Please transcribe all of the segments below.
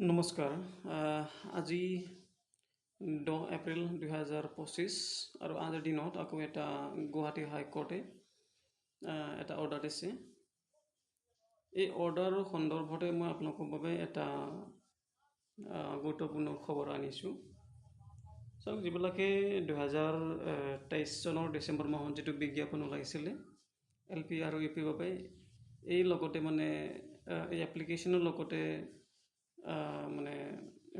নমস্কাৰ আজি দহ এপ্ৰিল দুহেজাৰ পঁচিছ আৰু আজিৰ দিনত আকৌ এটা গুৱাহাটী হাইকোৰ্টে এটা অৰ্ডাৰ দিছে এই অৰ্ডাৰৰ সন্দৰ্ভতে মই আপোনালোকৰ বাবে এটা গুৰুত্বপূৰ্ণ খবৰ আনিছোঁ চাওক যিবিলাকে দুহেজাৰ তেইছ চনৰ ডিচেম্বৰ মাহত যিটো বিজ্ঞাপন ওলাইছিলে এল পি আৰু ইউ পিৰ বাবে এই লগতে মানে এই এপ্লিকেশ্যনৰ লগতে মানে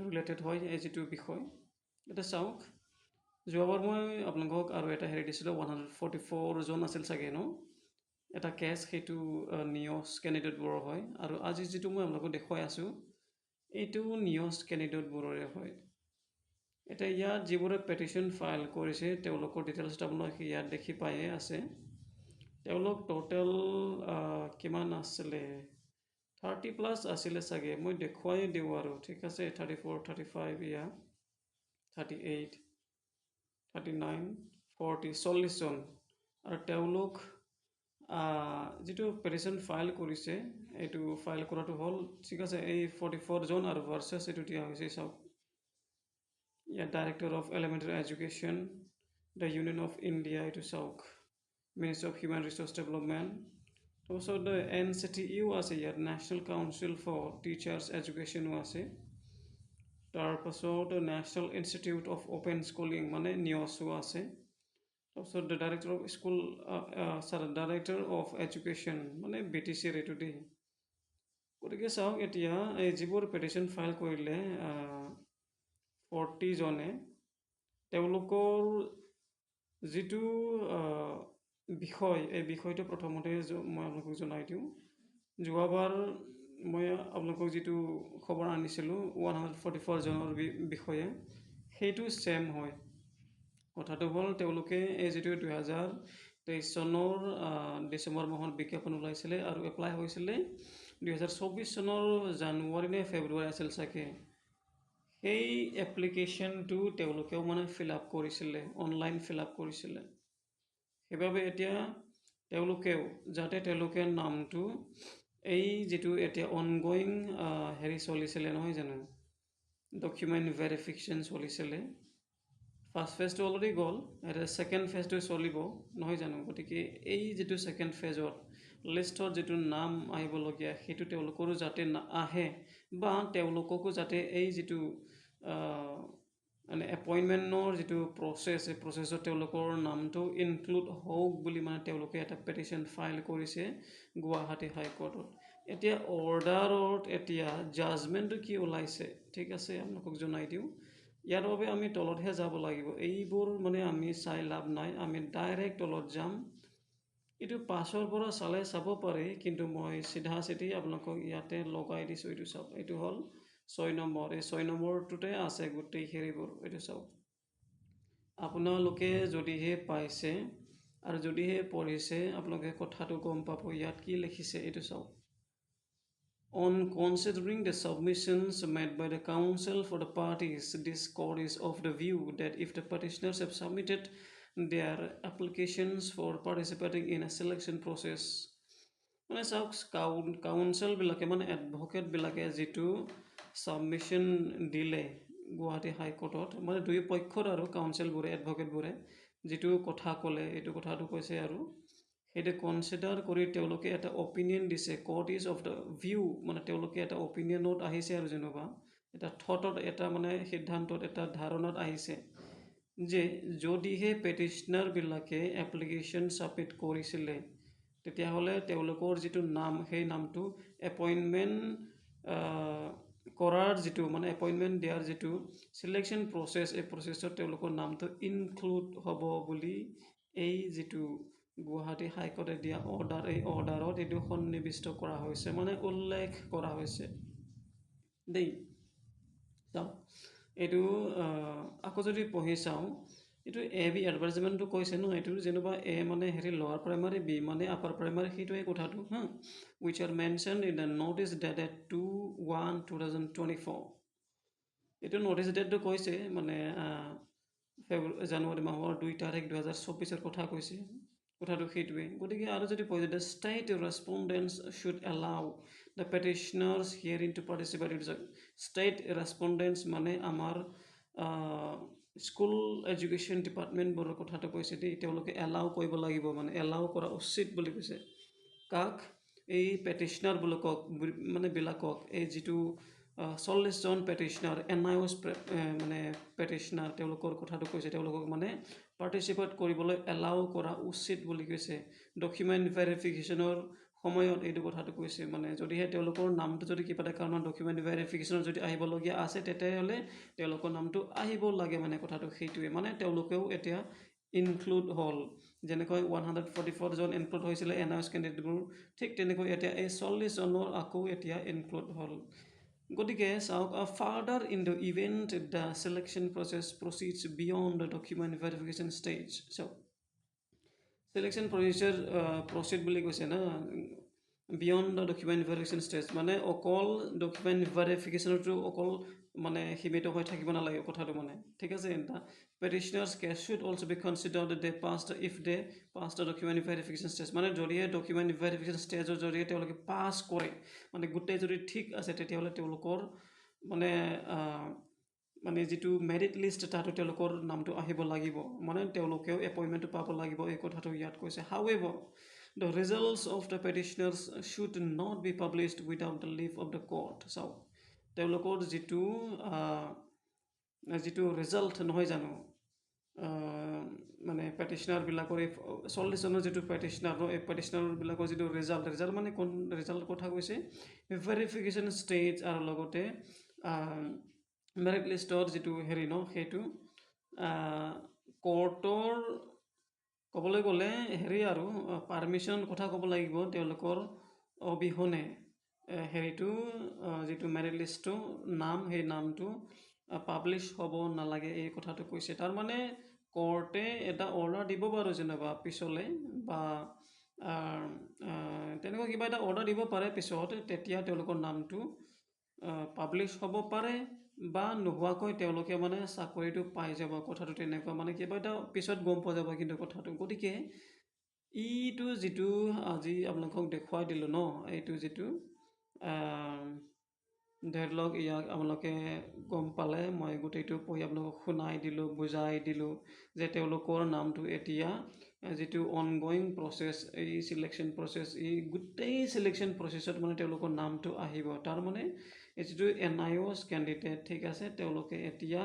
ৰিলেটেড হয় এই যিটো বিষয়। এতিয়া চাওক যোৱাবাৰ মই আপোনালোকক আৰু এটা হেৰি দিছিলোঁ ওৱান হাণ্ড্ৰেড ফৰ্টি ফ'ৰজন আছিল চাগে ন? এটা কেছ সেইটো নিউজ কেণ্ডিডেটবোৰৰ হয়। আৰু আজি যিটো মই আপোনালোকক দেখুৱাই আছোঁ এইটো নিউজ কেণ্ডিডেটবোৰৰে হয়। এতিয়া ইয়াত যিবোৰে পেটিশ্যন ফাইল কৰিছে তেওঁলোকৰ ডিটেইলছ আপোনালোকে ইয়াত দেখি পায়ে আছে। তেওঁলোক ট'টেল কিমান আছিলে? থাৰ্টি প্লাছ আছিলে চাগে মই দেখুৱাই দিওঁ আৰু ঠিক আছে থাৰ্টি ফ'ৰ থাৰ্টি ফাইভ ইয়া thirty eight thirty nine forty চল্লিছজন আৰু তেওঁলোক যিটো পেটিশ্যন ফাইল কৰিছে এইটো ফাইল কৰাটো হ'ল ঠিক আছে এই ফৰ্টি ফ'ৰজন আৰু ভাৰ্চেছ এইটো দিয়া হৈছে চাওক ইয়াত director of elementary education the Union of India এইটো চাওক ministry of human resource development তাৰপাছত এন চি টি ইউ আছে ইয়াত নেশ্যনেল কাউন্সিল ফৰ টিচাৰ্ছ এডুকেশ্যনো আছে তাৰপাছত national institute of open schooling মানে নিয়ছো আছে তাৰপিছত the director of school sir director of education মানে বি টি এইটো দেই গতিকে চাওক এতিয়া এই যিবোৰ পেটিশ্যন ফাইল কৰিলে ফৰ্টিজনে তেওঁলোকৰ যিটো বিষয় এই বিষয়টো প্ৰথমতে মই আপোনালোকক জনাই দিওঁ। যোৱাবাৰ মই আপোনালোকক যিটো খবৰ আনিছিলোঁ ওৱান হাণ্ড্ৰেড ফৰ্টি ফ'ৰজনৰ বিষয়ে সেইটো ছেম হয়। কথাটো হ'ল তেওঁলোকে এই যিটো দুহেজাৰ তেইছ চনৰ ডিচেম্বৰ মাহত বিজ্ঞাপন ওলাইছিলে আৰু এপ্লাই হৈছিলে দুহেজাৰ চৌবিছ চনৰ জানুৱাৰী নে ফেব্ৰুৱাৰী আছিল চাগে। সেই এপ্লিকেশ্যনটো তেওঁলোকেও মানে ফিল আপ কৰিছিলে অনলাইন ফিল আপ কৰিছিলে। সেইবাবে এতিয়া তেওঁলোকেও যাতে তেওঁলোকে নামটো এই যিটো এতিয়া অনগয়িং হেৰি চলিছিলে নহয় জানো? ডকুমেণ্ট ভেৰিফিকেশ্যন চলিছিলে। ফাৰ্ষ্ট ফেজটো অলৰেডি গ'ল এতিয়া ছেকেণ্ড ফেজটো চলিব নহয় জানো? গতিকে এই যিটো ছেকেণ্ড ফেজত লিষ্টত যিটো নাম আহিবলগীয়া সেইটো তেওঁলোকৰো যাতে আহে বা তেওঁলোককো যাতে এই যিটো মানে এপইণ্টমেণ্টৰ যিটো প্ৰচেছ এই প্ৰচেছত তেওঁলোকৰ নামটো ইনক্লুড হওক বুলি মানে তেওঁলোকে এটা পেটিশ্যন ফাইল কৰিছে গুৱাহাটী হাইকোৰ্টত এতিয়া অৰ্ডাৰত এতিয়া জাজমেণ্টটো কি ওলাইছে ঠিক আছে আপোনালোকক জনাই দিওঁ ইয়াৰ বাবে আমি তলতহে যাব লাগিব এইবোৰ মানে আমি চাই লাভ নাই আমি ডাইৰেক্ট তলত যাম এইটো পাছৰ পৰা চালে চাব পাৰি কিন্তু মই চিধা চিধি আপোনালোকক ইয়াতে লগাই দিছোঁ এইটো চাওক এইটো হ'ল ছয় নম্বৰ এই ছয় নম্বৰটোতে আছে গোটেই হেৰিবোৰ এইটো চাওক। আপোনালোকে যদিহে পাইছে আৰু যদিহে পঢ়িছে আপোনালোকে কথাটো গম পাব ইয়াত কি লিখিছে এইটো চাওক। On considering the submissions made by the counsel for the parties this court is of the view that if the petitioners have submitted their applications for participating in a selection process মানে চাওক কাউন কাউঞ্চিলবিলাকে মানে এডভকেটবিলাকে যিটো submission দিলে গুৱাহাটী হাইকোৰ্টত। মানে দুই পক্ষত আৰু কাউন্সিলবোৰে এডভকেটবোৰে যিটো কথা ক'লে এইটো কথাটো কৈছে আৰু সেইটো কনচিডাৰ কৰি তেওঁলোকে এটা অপিনিয়ন দিছে। Court is of the view মানে তেওঁলোকে এটা অপিনিয়নত আহিছে আৰু যেনেকুৱা এটা থটত এটা মানে সিদ্ধান্তত এটা ধাৰণাত আহিছে যে যদিহে পেটিশ্যনাৰবিলাকে এপ্লিকেশ্যন ছাবমিট কৰিছিলে তেতিয়াহ'লে তেওঁলোকৰ যিটো নাম সেই নামটো এপইণ্টমেণ্ট কৰাৰ যিটো মানে এপইণ্টমেণ্ট দিয়াৰ যিটো চিলেকশ্যন প্ৰচেছ এই প্ৰচেছত তেওঁলোকৰ নামটো ইনক্লুড হ'ব বুলি এই যিটো গুৱাহাটী হাইকোৰ্টে দিয়া অৰ্ডাৰ এই অৰ্ডাৰত এইটো সন্নিৱিষ্ট কৰা হৈছে মানে উল্লেখ কৰা হৈছে। দেই। চাওক এইটো আকৌ যদি পঢ়ি চাওঁ এইটো এ বি এডভাৰ্টাইজমেণ্টটো কৈছে ন এইটো যেনিবা এ মানে হেৰি লৱাৰ প্ৰাইমাৰী বি মানে আপাৰ প্ৰাইমাৰী সেইটোৱে কথাটো হা? Which are mention in the notice dated two one two thousand twenty four এইটো নটিছ ডেটটো কৈছে মানে ফেব্ৰুৱাৰী জানুৱাৰী মাহৰ দুই তাৰিখ দুহেজাৰ চৌবিছৰ কথা কৈছে কথাটো সেইটোৱে। গতিকে আৰু যদি পঢ়ে the state respondents should allow the petitioners herein to participate it state respondents মানে আমাৰ স্কুল এডুকেশ্যন ডিপাৰ্টমেণ্টবোৰৰ কথাটো কৈছে দেই তেওঁলোকে এলাউ কৰিব লাগিব মানে এলাউ কৰা উচিত বুলি কৈছে। কাক? এই পেটিশনাৰবিলাকক মানে বিলাকক এই যিটো চল্লিছজন পেটিশনাৰ এন আই অ'ছ মানে পেটিশনাৰ তেওঁলোকৰ কথাটো কৈছে তেওঁলোকক মানে পাৰ্টিচিপেট কৰিবলৈ এলাউ কৰা উচিত বুলি কৈছে। ডকুমেণ্ট ভেৰিফিকেশ্যনৰ সময়ত এইটো কথাটো কৈছে মানে যদিহে তেওঁলোকৰ নামটো যদি কিবা এটা কাৰণত ডকুমেণ্ট ভেৰিফিকেশ্যনত যদি আহিবলগীয়া আছে তেতিয়াহ'লে তেওঁলোকৰ নামটো আহিব লাগে মানে কথাটো সেইটোৱে। মানে তেওঁলোকেও এতিয়া ইনক্লুড হ'ল। যেনেকৈ ওৱান হাণ্ড্ৰেড ফৰ্টি ফ'ৰজন ইনক্লুড হৈছিলে এন আই এছ কেণ্ডিডেটবোৰ ঠিক তেনেকৈ এতিয়া এই চল্লিছজনৰ আকৌ এতিয়া ইনক্লুড হ'ল। গতিকে চাওক further in the event the selection process proceeds beyond the document verification stage চাওক। চিলেকশ্যন প্ৰচিজাৰ প্ৰচিড বুলি কৈছে না beyond the document verification stage মানে অকল ডকুমেণ্ট ভেৰিফিকেশ্যনতো অকল মানে সীমিত হৈ থাকিব নালাগে কথাটো মানে ঠিক আছে petitioners case should also be considered they past if they pass the document verification stage মানে যদিহে ডকুমেণ্ট ভেৰিফিকেশ্যন ষ্টেজৰ জৰিয়ে তেওঁলোকে পাছ কৰে মানে গোটেই যদি ঠিক আছে তেতিয়াহ'লে তেওঁলোকৰ মানে মানে যিটো মেৰিট লিষ্ট তাতো তেওঁলোকৰ নামটো আহিব লাগিব। মানে তেওঁলোকেও এপইণ্টমেণ্টটো পাব লাগিব এই কথাটো ইয়াত কৈছে। However the results of the petitioners should not be published without the leave of the court চাওক তেওঁলোকৰ যিটো যিটো ৰিজাল্ট নহয় জানো? মানে পেটিশ্যনাৰবিলাকৰ এই চল্লিছজনৰ যিটো পেটিশ্যনাৰ এই পেটিশ্যনাৰবিলাকৰ যিটো ৰিজাল্ট ৰিজাল্ট মানে কোন ৰিজাল্ট কথা কৈছে? ভেৰিফিকেশ্যন ষ্টেজ আৰু লগতে মেৰিট লিষ্টৰ যিটো হেৰি ন সেইটো কৰ্টৰ ক'বলৈ গ'লে হেৰি আৰু পাৰ্মিশ্যন কথা ক'ব লাগিব তেওঁলোকৰ অবিহনে। হেৰিটো যিটো মেৰিট লিষ্টটো নাম সেই নামটো পাব্লিছ হ'ব নালাগে এই কথাটো কৈছে। তাৰমানে কৰ্টে এটা অৰ্ডাৰ দিব বাৰু যেনিবা পিছলৈ বা তেনেকুৱা কিবা এটা অৰ্ডাৰ দিব পাৰে পিছত তেতিয়া তেওঁলোকৰ নামটো পাব্লিছ হ'ব পাৰে। বা নোহোৱাকৈ তেওঁলোকে মানে চাকৰিটো পাই যাব কথাটো তেনেকুৱা মানে এটা পিছত গম পোৱা যাব কিন্তু কথাটো। গতিকে ইটো যিটো আজি আপোনালোকক দেখুৱাই দিলোঁ ন এইটো যিটো ধৰি লওক ইয়াক আপোনালোকে গম পালে মই গোটেইটো পঢ়ি আপোনালোকক শুনাই দিলোঁ বুজাই দিলোঁ যে তেওঁলোকৰ নামটো এতিয়া যিটো অনগয়িং প্ৰচেছ এই চিলেকশ্যন প্ৰচেছ এই গোটেই চিলেকশ্যন প্ৰচেছত মানে তেওঁলোকৰ নামটো আহিব। তাৰমানে যিটো এন আই অ'ছ কেণ্ডিডেট ঠিক আছে তেওঁলোকে এতিয়া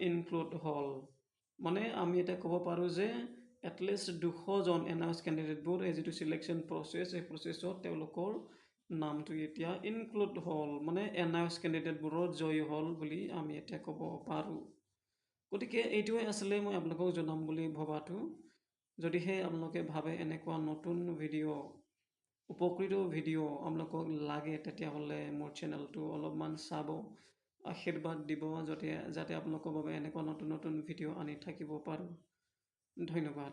ইনক্লুড হ'ল। মানে আমি এতিয়া ক'ব পাৰোঁ যে এটলিষ্ট দুশজন এন আই অ'ছ কেণ্ডিডেটবোৰ এই যিটো চিলেকশ্যন প্ৰচেছ এই প্ৰচেছত তেওঁলোকৰ নামটো এতিয়া ইনক্লুড হ'ল। মানে এন আই এছ কেণ্ডিডেটবোৰত জয়ী হ'ল বুলি আমি এতিয়া ক'ব পাৰোঁ। গতিকে এইটোৱে আছিলে মই আপোনালোকক জনাম বুলি ভবাটো। যদিহে আপোনালোকে ভাবে এনেকুৱা নতুন ভিডিঅ' উপকৃত ভিডিঅ' আপোনালোকক লাগে তেতিয়াহ'লে মোৰ চেনেলটো অলপমান চাব। আশীৰ্বাদ দিব যাতে যাতে আপোনালোকৰ বাবে এনেকুৱা নতুন নতুন ভিডিঅ' আনি থাকিব পাৰোঁ। ধন্যবাদ।